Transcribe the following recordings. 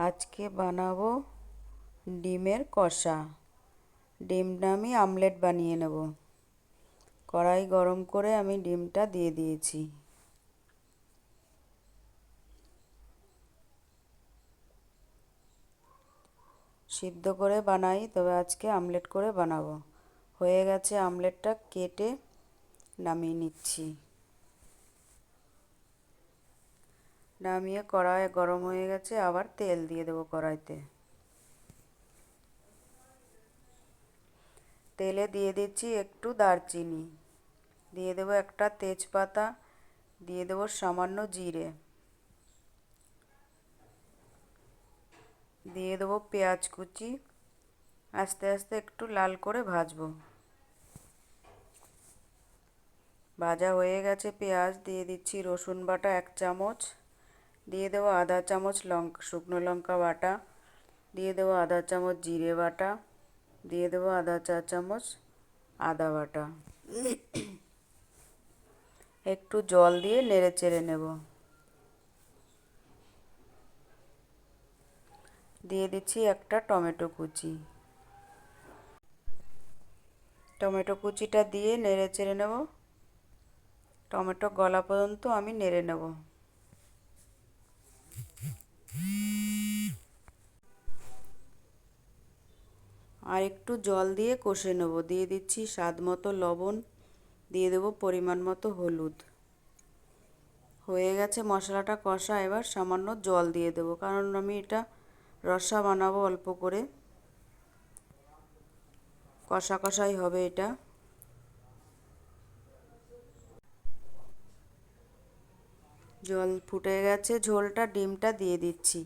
আজকে বানাবো ডিমের কষা। ডিমটা আমি আমলেট বানিয়ে নেব। কড়াই গরম করে আমি ডিমটা দিয়ে দিয়েছি। সিদ্ধ করে বানাই, তবে আজকে আমলেট করে বানাবো। হয়ে গেছে আমলেটটা কেটে নামিয়ে নিচ্ছি। নামিয়ে কড়াই গরম হয়ে গেছে, আবার তেল দিয়ে দেবো কড়াইতে। তেলে দিয়ে দিচ্ছি একটু দারচিনি। দিয়ে দেবো একটা তেজপাতা, দিয়ে দেবো সামান্য জিরে। দিয়ে দেবো পেঁয়াজ কুচি, আস্তে আস্তে একটু লাল করে ভাজবো। ভাজা হয়ে গেছে পেঁয়াজ, দিয়ে দিচ্ছি রসুন বাটা এক চামচ। দিয়ে দেবো আধা চামচ লঙ্কা, শুকনো লঙ্কা বাটা, দিয়ে দেবো আধা চামচ জিরে বাটা, দিয়ে দেবো আধা চা চামচ আদা বাটা। একটু জল দিয়ে নেড়ে চেড়ে নেব। দিয়ে দিচ্ছি একটা টমেটো কুচি। টমেটো কুচিটা দিয়ে নেড়ে চেড়ে নেব। টমেটো গলা পর্যন্ত আমি নেড়ে নেব। আর একটু জল দিয়ে কষে নেব। দিয়ে দিচ্ছি স্বাদ মতো লবণ, দিয়ে দেবো পরিমাণ মতো হলুদ। হয়ে গেছে মশলাটা কষা। এবার সামান্য জল দিয়ে দেবো, কারণ আমি এটা রসা বানাবো অল্প করে। কষা কষাই হবে এটা। জল ফুটে গেছে, ঝোলটা, ডিমটা দিয়ে দিচ্ছি।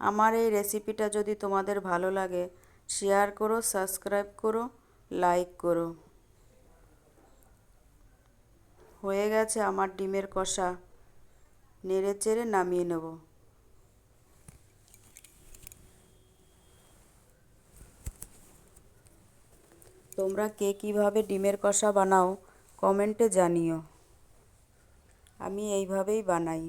আমার এই রেসিপিটা যদি তোমাদের ভালো লাগে, শেয়ার করো, সাবস্ক্রাইব করো, লাইক করো। হয়ে গেছে আমার ডিমের কষা। নেড়ে চেড়ে নামিয়ে নেব। তোমরা কে কীভাবে ডিমের কষা বানাও, কমেন্টে জানিও। আমি এইভাবেই বানাই।